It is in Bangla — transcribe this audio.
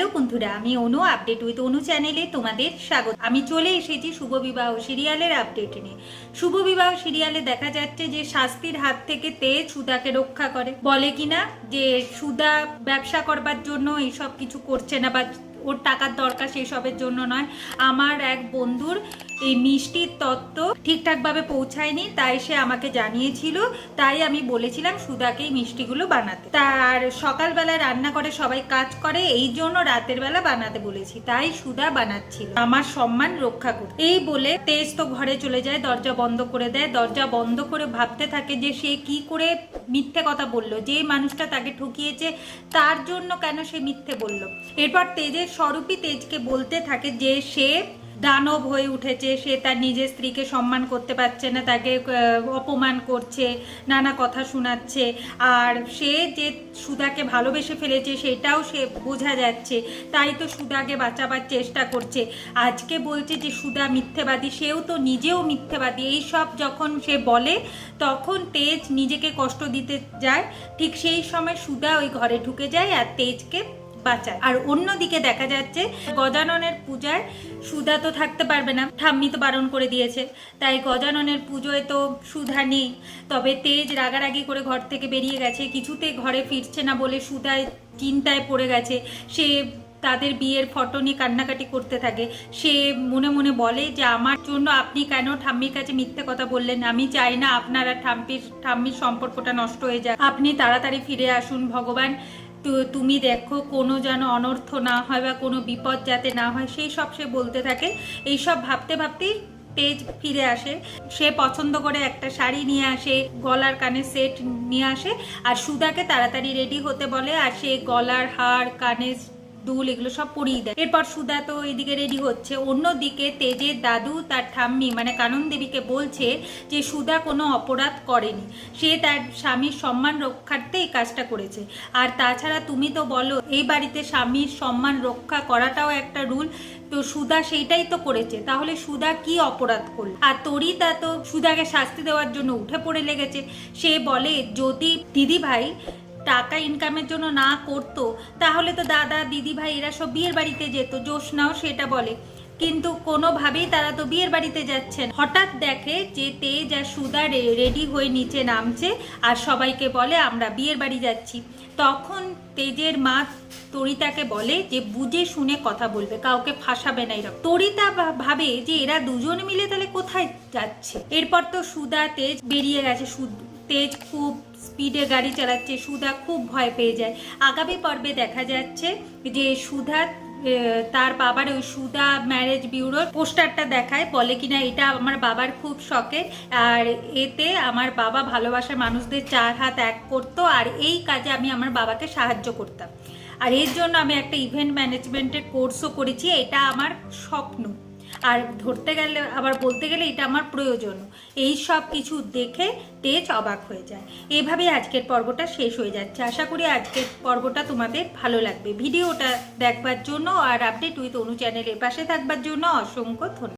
হ্যালো বন্ধুরা, আমি অনু আপডেট উইথ অনু চ্যানেলে তোমাদের স্বাগত। আমি চলে এসেছি শুভ বিবাহ সিরিয়ালের আপডেট নিয়ে। শুভ বিবাহ সিরিয়ালে দেখা যাচ্ছে যে শাস্তির হাত থেকে তেজ সুদাকে রক্ষা করে। বলে কিনা যে সুদা ব্যবসা করবার জন্য এইসব কিছু করছে না বা ওর টাকার দরকার সেসবের জন্য নয়। আমার এক বন্ধুর এই মিষ্টির তত্ত্ব ঠিকঠাকভাবে পৌঁছায়নি, তাই সে আমাকে জানিয়েছিল। তাই আমি বলেছিলাম সুদাকে এই মিষ্টিগুলো বানাতে। তার সকালবেলা রান্না করে সবাই কাজ করে, এই জন্য রাতের বেলা বানাতে বলেছি। তাই সুদা বানাচ্ছিল। আমার সম্মান রক্ষা করতে। এই বলে তেজ তো ঘরে চলে যায়, দরজা বন্ধ করে দেয়। দরজা বন্ধ করে ভাবতে থাকে যে সে কি করে মিথ্যে কথা বলল। যে মানুষটা তাকে ঠকিয়েছে, তার জন্য কেন সে মিথ্যে বলল? এরপর তেজের স্বরূপই তেজকে বলতে থাকে যে সে দানব হয়ে উঠেছে, সে তার নিজের স্ত্রীকে সম্মান করতে পারছে না, তাকে অপমান করছে, নানা কথা শোনাচ্ছে। আর সে যে সুদাকে ভালোবেসে ফেলেছে, সেটাও সে বোঝা যাচ্ছে। তাই তো সুদাকে বাঁচাবার চেষ্টা করছে। আজকে বলছে যে সুদা মিথ্যেবাদী, সেও তো নিজেও মিথ্যেবাদী। এই সব যখন সে বলে, তখন তেজ নিজেকে কষ্ট দিতে যায়। ঠিক সেই সময় সুদা ওই ঘরে ঢুকে যায় আর তেজকে বাঁচায়। আর অন্যদিকে দেখা যাচ্ছে, গজাননের পূজায় সুধা তো থাকতে পারবে না, ঠাম্মি তো বারণ করে দিয়েছে। তাই গজাননের পুজোয় তো সুধা নেই। তবে তেজ রাগারাগি করে ঘর থেকে বেরিয়ে গেছে, কিছুতে ঘরে ফিরছে না বলে সুধায় চিন্তায় পড়ে গেছে। সে তাদের বিয়ের ফটো নিয়ে কান্নাকাটি করতে থাকে। সে মনে মনে বলে যে, আমার জন্য আপনি কেন ঠাম্মির কাছে মিথ্যে কথা বললেন? আমি চাই না আপনার আর ঠাম্মির সম্পর্কটা নষ্ট হয়ে যায় আপনি তাড়াতাড়ি ফিরে আসুন, ভগবান তুমি দেখো কোনো যেন অনর্থ না হয় বা কোনো বিপদ যাতে না হয়, সেই সব সে বলতে থাকে। এইসব ভাবতে ভাবতেই তেজ ফিরে আসে। সে পছন্দ করে একটা শাড়ি নিয়ে আসে, গলার কানে সেট নিয়ে আসে, আর সুদাকে তাড়াতাড়ি রেডি হতে বলে, আর সে গলার হার, কানের দুল, এগুলো সব পরিয়ে দেয়। এরপর সুদা তো এদিকে রেডি হচ্ছে। অন্যদিকে তেজের দাদু তার ঠাম্মি মানে কানন দেবীকে বলছে যে সুদা কোনো অপরাধ করেনি। সে তার স্বামীর সম্মান রক্ষার্থে এই কাজটা করেছে। আর তাছাড়া তুমি তো বলো, এই বাড়িতে স্বামীর সম্মান রক্ষা করাটাও একটা রুল, তো সুদা সেইটাই তো করেছে। তাহলে সুদা কি অপরাধ করল? আর তরিতা তো সুদাকে শাস্তি দেওয়ার জন্য উঠে পড়ে লেগেছে। সে বলে, যদি দিদি ভাই টাকা ইনকামের জন্য না করতো, তাহলে তো দাদা, দিদি ভাই এরা সব বিয়ের বাড়িতে যেত জোশনাও সেটা বলে। কিন্তু কোনোভাবেই তারা তো বিয়ের বাড়িতে যাচ্ছেন। হঠাৎ দেখে যে তেজ আর সুদা রেডি হয়ে নিচে নামছে আর সবাইকে বলে, আমরা বিয়ের বাড়ি যাচ্ছি। তখন তেজের মা তরিতাকে বলে যে, বুঝে শুনে কথা বলবে, কাউকে ফাঁসাবে না এরকম। তরিতা ভাবে যে, এরা দুজন মিলে তাহলে কোথায় যাচ্ছে? এরপর তো সুদা তেজ বেরিয়ে গেছে তেজ খুব স্পিডে গাড়ি চালাচ্ছে, সুধা খুব ভয় পেয়ে যায়। আগামী পর্বে দেখা যাচ্ছে যে সুধা তার বাবার ওই সুধা ম্যারেজ বিউরোর পোস্টারটা দেখায়, বলে কিনা এটা আমার বাবার খুব শখের। আর এতে আমার বাবা ভালোবাসার মানুষদের চার হাত এক করতো, আর এই কাজে আমি আমার বাবাকে সাহায্য করতাম। আর এর জন্য আমি একটা ইভেন্ট ম্যানেজমেন্টের কোর্সও করেছি, এটা আমার স্বপ্ন। আর ধরতে গেলে, আবার বলতে গেলে এটা আমার প্রয়োজন। এই সব কিছু দেখে তেজ অবাক হয়ে যায়। এভাবেই আজকের পর্বটা শেষ হয়ে যাচ্ছে। আশা করি আজকের পর্বটা তোমাদের ভালো লাগবে। ভিডিওটা দেখবার জন্য আর আপডেট উইথ অনু চ্যানেলের পাশে থাকবার জন্য অসংখ্য ধন্যবাদ।